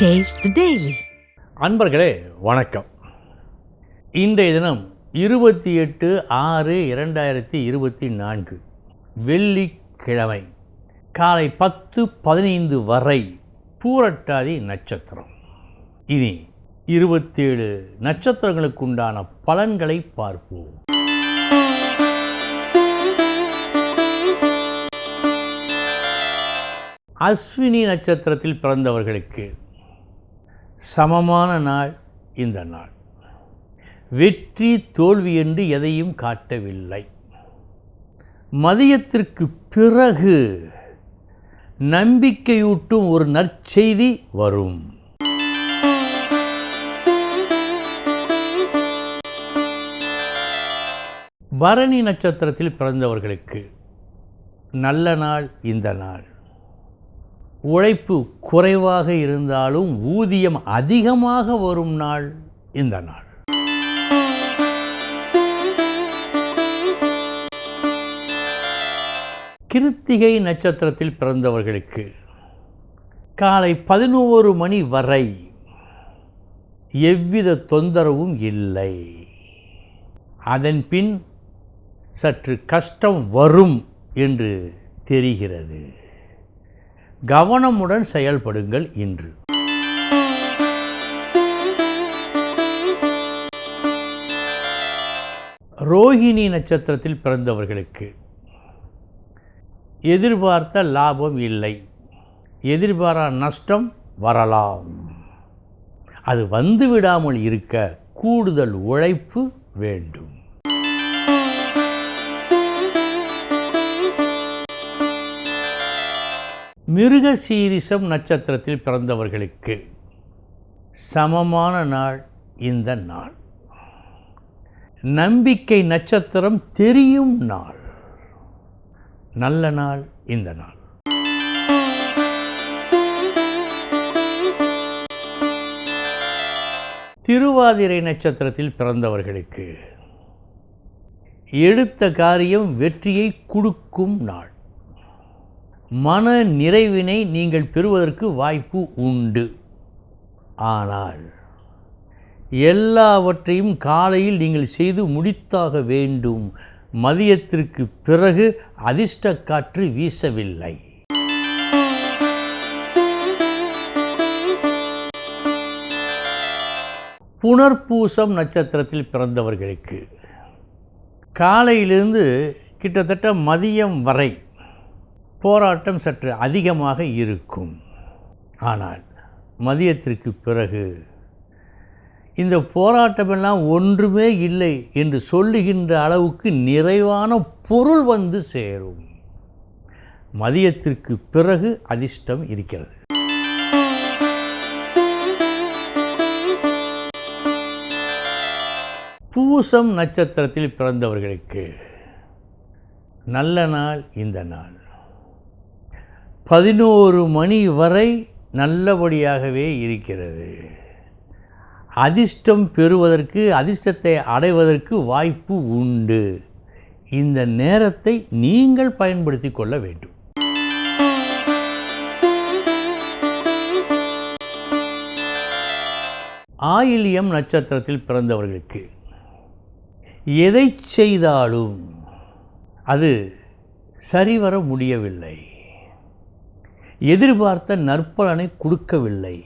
Taste அன்பர்களே வணக்கம். இன்றைய தினம் இருபத்தி எட்டு ஆறு இரண்டாயிரத்தி இருபத்தி நான்கு வெள்ளிக்கிழமை காலை பத்து பதினைந்து வரை பூரட்டாதி நட்சத்திரம். இனி இருபத்தேழு நட்சத்திரங்களுக்குண்டான பலன்களை பார்ப்போம். அஸ்வினி நட்சத்திரத்தில் பிறந்தவர்களுக்கு சமமான நாள் இந்த நாள். வெற்றி தோல்வி என்று எதையும் காட்டவில்லை. மதியத்திற்கு பிறகு நம்பிக்கையூட்டும் ஒரு நற்செய்தி வரும். பரணி நட்சத்திரத்தில் பிறந்தவர்களுக்கு நல்ல நாள் இந்த நாள். உழைப்பு குறைவாக இருந்தாலும் ஊதியம் அதிகமாக வரும் நாள் இந்த நாள். கிருத்திகை நட்சத்திரத்தில் பிறந்தவர்களுக்கு காலை பதினோரு மணி வரை எவ்வித தொந்தரவும் இல்லை. அதன் பின் சற்று கஷ்டம் வரும் என்று தெரிகிறது. கவனமுடன் செயல்படுங்கள் இன்று. ரோஹிணி நட்சத்திரத்தில் பிறந்தவர்களுக்கு எதிர்பார்த்த லாபம் இல்லை. எதிர்பாரா நஷ்டம் வரலாம். அது வந்து விடாமல் இருக்க கூடுதல் உழைப்பு வேண்டும். மிருகசீரிசம் நட்சத்திரத்தில் பிறந்தவர்களுக்கு சமமான நாள் இந்த நாள். நம்பிக்கை நட்சத்திரம் தெரியும் நாள். நல்ல நாள் இந்த நாள். திருவாதிரை நட்சத்திரத்தில் பிறந்தவர்களுக்கு எடுத்த காரியம் வெற்றியை கொடுக்கும் நாள். மன நிறைவினை நீங்கள் பெறுவதற்கு வாய்ப்பு உண்டு. ஆனால் எல்லாவற்றையும் காலையில் நீங்கள் செய்து முடித்தாக வேண்டும். மதியத்திற்கு பிறகு அதிர்ஷ்ட காற்று வீசவில்லை. புனர்பூசம் நட்சத்திரத்தில் பிறந்தவர்களுக்கு காலையிலிருந்து கிட்டத்தட்ட மதியம் வரை போராட்டம் சற்று அதிகமாக இருக்கும். ஆனால் மதியத்திற்கு பிறகு இந்த போராட்டமெல்லாம் ஒன்றுமே இல்லை என்று சொல்லுகின்ற அளவுக்கு நிறைவான பொருள் வந்து சேரும். மதியத்திற்கு பிறகு அதிர்ஷ்டம் இருக்கிறது. பூசம் நட்சத்திரத்தில் பிறந்தவர்களுக்கு நல்ல நாள் இந்த நாள். பதினோரு மணி வரை நல்லபடியாகவே இருக்கிறது. அதிர்ஷ்டம் பெறுவதற்கு அதிர்ஷ்டத்தை அடைவதற்கு வாய்ப்பு உண்டு. இந்த நேரத்தை நீங்கள் பயன்படுத்தி கொள்ள வேண்டும். ஆயிலியம் நட்சத்திரத்தில் பிறந்தவர்களுக்கு எதை செய்தாலும் அது சரிவர முடியவில்லை. எதிர்பார்த்த நற்பலனை கொடுக்கவில்லை.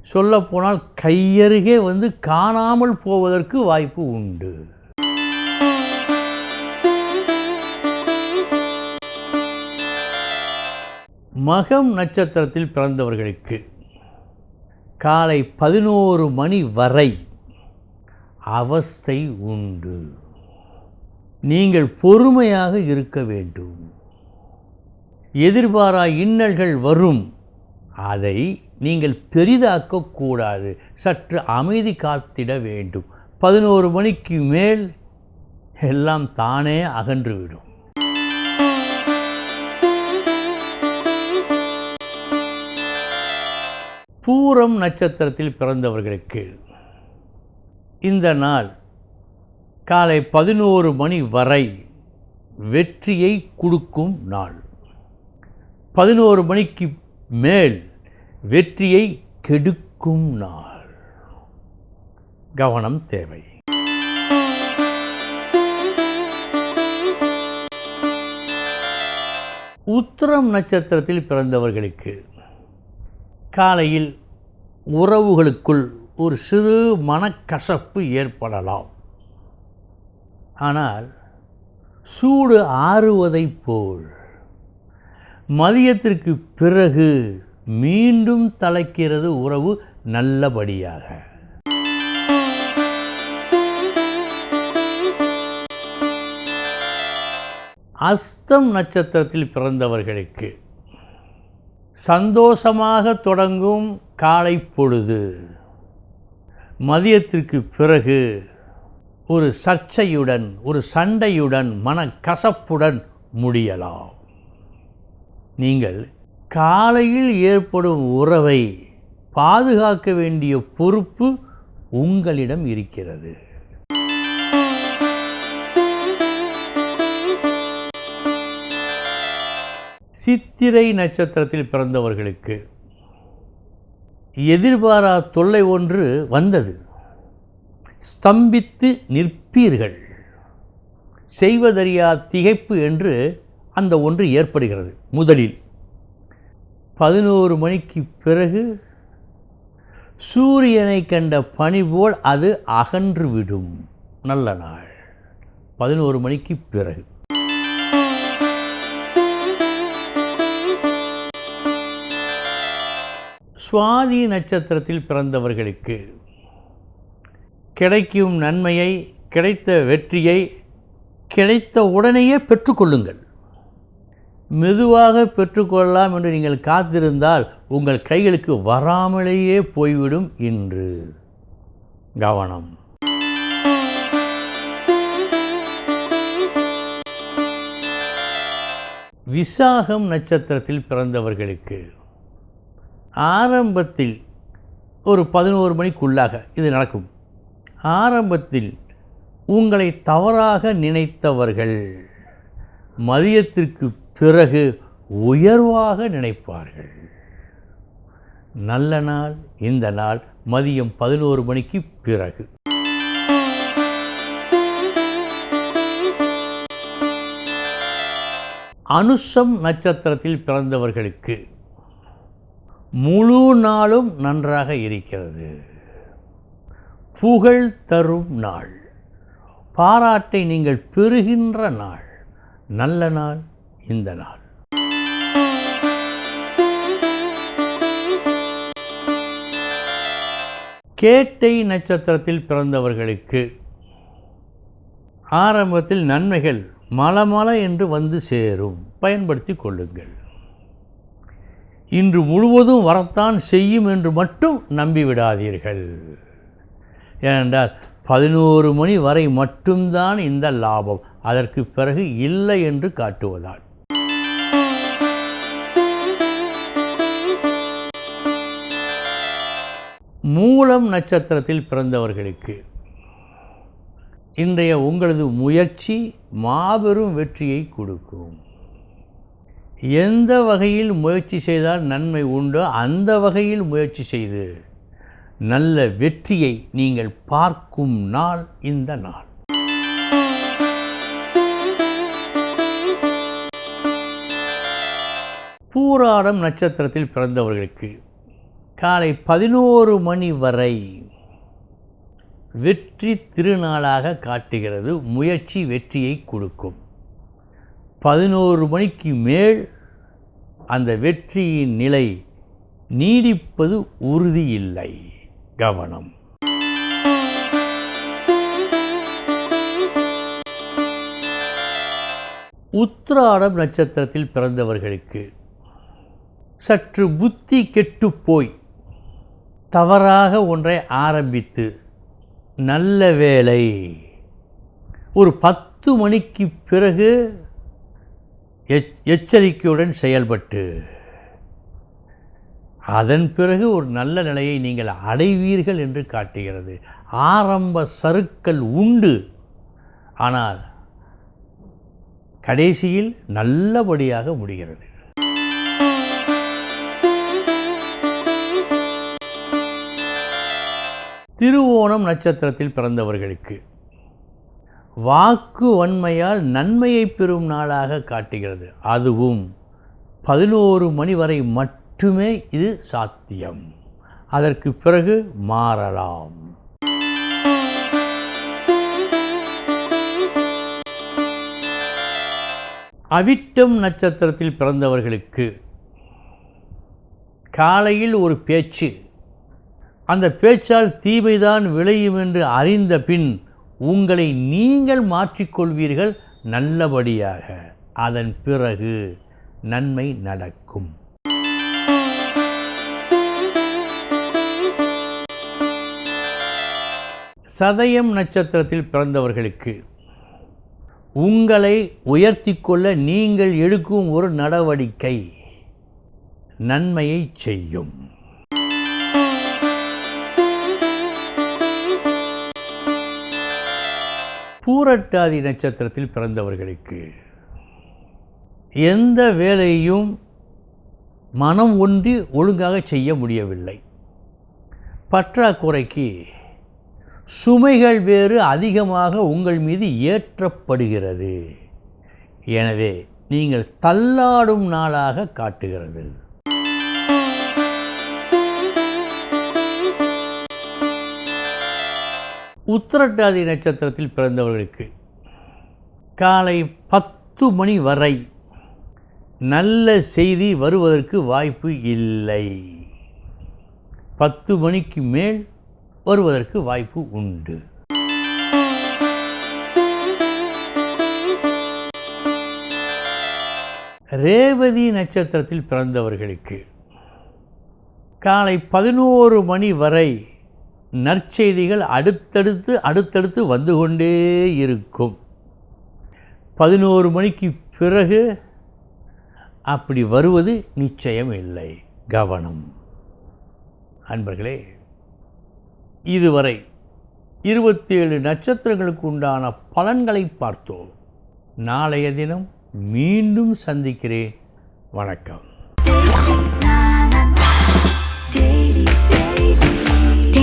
சொல்லப்போனால் கையருகே வந்து காணாமல் போவதற்கு வாய்ப்பு உண்டு. மகம் நட்சத்திரத்தில் பிறந்தவர்களுக்கு காலை பதினோரு மணி வரை அவஸ்தை உண்டு. நீங்கள் பொறுமையாக இருக்க வேண்டும். எதிர்பாரா இன்னல்கள் வரும். அதை நீங்கள் பெரிதாக்கக்கூடாது சற்று அமைதி காத்திட வேண்டும். பதினோரு மணிக்கு மேல் எல்லாம் தானே அகன்றுவிடும். பூரம் நட்சத்திரத்தில் பிறந்தவர்களுக்கு இந்த நாள் காலை பதினோரு மணி வரை வெற்றியை கொடுக்கும் நாள். பதினோரு மணிக்கு மேல் வெற்றியை கெடுக்கும் நாள். கவனம் தேவை. உத்திரம் நட்சத்திரத்தில் பிறந்தவர்களுக்கு காலையில் உறவுகளுக்குள் ஒரு சிறு மனக்கசப்பு ஏற்படலாம். ஆனால் சூடு ஆறுவதைப் போல் மதியத்திற்கு பிறகு மீண்டும் தலைக்கிறது உறவு நல்லபடியாக. அஸ்தம் நட்சத்திரத்தில் பிறந்தவர்களுக்கு சந்தோஷமாக தொடங்கும் காலை பொழுது. மதியத்திற்கு பிறகு ஒரு சர்ச்சையுடன் ஒரு சண்டையுடன் மனக்கசப்புடன் முடியலாம். நீங்கள் காலையில் ஏற்படும் உறவை பாதுகாக்க வேண்டிய பொறுப்பு உங்களிடம் இருக்கிறது. சித்திரை நட்சத்திரத்தில் பிறந்தவர்களுக்கு எதிர்பாரா தொல்லை ஒன்று வந்தது. ஸ்தம்பித்து நிற்பீர்கள். செய்வதறியா திகைப்பு என்று அந்த ஒன்று ஏற்படுகிறது. முதலில் பதினோரு மணிக்கு பிறகு சூரியனை கண்ட பனி போல் அது அகன்றுவிடும். நல்ல நாள். பதினோரு மணிக்கு பிறகு. சுவாதி நட்சத்திரத்தில் பிறந்தவர்களுக்கு கிடைக்கும் நன்மையை கிடைத்த வெற்றியை கிடைத்த உடனேயே பெற்றுக்கொள்ளுங்கள் மெதுவாக பெற்றுக்கொள்ளலாம் என்று நீங்கள் காத்திருந்தால் உங்கள் கைகளுக்கு வராமலேயே போய்விடும் இன்று. கவனம். விசாகம் நட்சத்திரத்தில் பிறந்தவர்களுக்கு ஆரம்பத்தில் ஒரு பதினோரு மணிக்குள்ளாக இது நடக்கும். ஆரம்பத்தில் உங்களை தவறாக நினைத்தவர்கள் மதியத்திற்கு பிறகு உயர்வாக நினைப்பார்கள். நல்ல நாள் இந்த நாள் மதியம் பதினோரு மணிக்கு பிறகு. அனுஷம் நட்சத்திரத்தில் பிறந்தவர்களுக்கு முழு நாளும் நன்றாக இருக்கிறது. புகழ் தரும் நாள். பாராட்டை நீங்கள் பெறுகின்ற நாள். நல்ல நாள் இந்த நாள். கேட்டை நட்சத்திரத்தில் பிறந்தவர்களுக்கு ஆரம்பத்தில் நன்மைகள் மலமல என்று வந்து சேரும். பயன்படுத்தி கொள்ளுங்கள். இன்று முழுவதும் வரத்தான் செய்யும் என்று மட்டும் நம்பிவிடாதீர்கள். ஏனென்றால் பதினோரு மணி வரை மட்டும்தான் இந்த லாபம். அதற்கு பிறகு இல்லை என்று காட்டுவதால். மூலம் நட்சத்திரத்தில் பிறந்தவர்களுக்கு. இன்றைய உங்களது முயற்சி மாபெரும் வெற்றியை கொடுக்கும். எந்த வகையில் முயற்சி செய்தால் நன்மை உண்டோ அந்த வகையில் முயற்சி செய்து நல்ல வெற்றியை நீங்கள் பார்க்கும் நாள் இந்த நாள். பூராடம் நட்சத்திரத்தில் பிறந்தவர்களுக்கு. காலை பதினோரு மணி வரை வெற்றி திருநாளாக காட்டுகிறது முயற்சி வெற்றியை கொடுக்கும். பதினோரு மணிக்கு மேல் அந்த வெற்றியின் நிலை நீடிப்பது உறுதியில்லை. கவனம். உத்திராடம் நட்சத்திரத்தில் பிறந்தவர்களுக்கு சற்று புத்தி கெட்டுப்போய் தவறாக ஒன்றை ஆரம்பித்து நல்ல வேலை ஒரு பத்து மணிக்கு பிறகு எச் எச்சரிக்கையுடன் செயல்பட்டு அதன் பிறகு ஒரு நல்ல நிலையை நீங்கள் அடைவீர்கள் என்று காட்டுகிறது. ஆரம்ப சருக்கள் உண்டு. ஆனால் கடைசியில் நல்லபடியாக முடிகிறது. திருவோணம் நட்சத்திரத்தில் பிறந்தவர்களுக்கு வாக்கு வன்மையால் நன்மையை பெறும் நாளாக காட்டுகிறது. அதுவும் பதினோரு மணி வரை மட்டுமே இது சாத்தியம். அதற்கு பிறகு மாறலாம். அவிட்டம் நட்சத்திரத்தில் பிறந்தவர்களுக்கு காலையில் ஒரு பேச்சு அந்த பேச்சால் தீமைதான் விளையும் என்று அறிந்த பின் உங்களை நீங்கள் மாற்றிக்கொள்வீர்கள் நல்லபடியாக. அதன் பிறகு நன்மை நடக்கும். சதயம் நட்சத்திரத்தில் பிறந்தவர்களுக்கு உங்களை உயர்த்தி கொள்ள நீங்கள் எடுக்கும் ஒரு நடவடிக்கை நன்மையை செய்யும். பூரட்டாதி நட்சத்திரத்தில் பிறந்தவர்களுக்கு எந்த வேலையும் மனம் ஒன்றி ஒழுங்காக செய்ய முடியவில்லை. பற்றாக்குறைக்கு சுமைகள் வேறு அதிகமாக உங்கள் மீது ஏற்றப்படுகிறது. எனவே நீங்கள் தள்ளாடும் நாளாக காட்டுகிறது. உத்திரட்டாதி நட்சத்திரத்தில் பிறந்தவர்களுக்கு காலை பத்து மணி வரை நல்ல செய்தி வருவதற்கு வாய்ப்பு இல்லை. பத்து மணிக்கு மேல் வருவதற்கு வாய்ப்பு உண்டு. ரேவதி நட்சத்திரத்தில் பிறந்தவர்களுக்கு காலை பதினோரு மணி வரை நற்செய்திகள் அடுத்தடுத்து அடுத்தடுத்து வந்து கொண்டே இருக்கும். பதினோரு மணிக்கு பிறகு அப்படி வருவது நிச்சயம் இல்லை. கவனம். அன்பர்களே இதுவரை இருபத்தேழு நட்சத்திரங்களுக்கு உண்டான பலன்களை பார்த்தோம். நாளைய தினம் மீண்டும் சந்திக்கிறேன். வணக்கம்.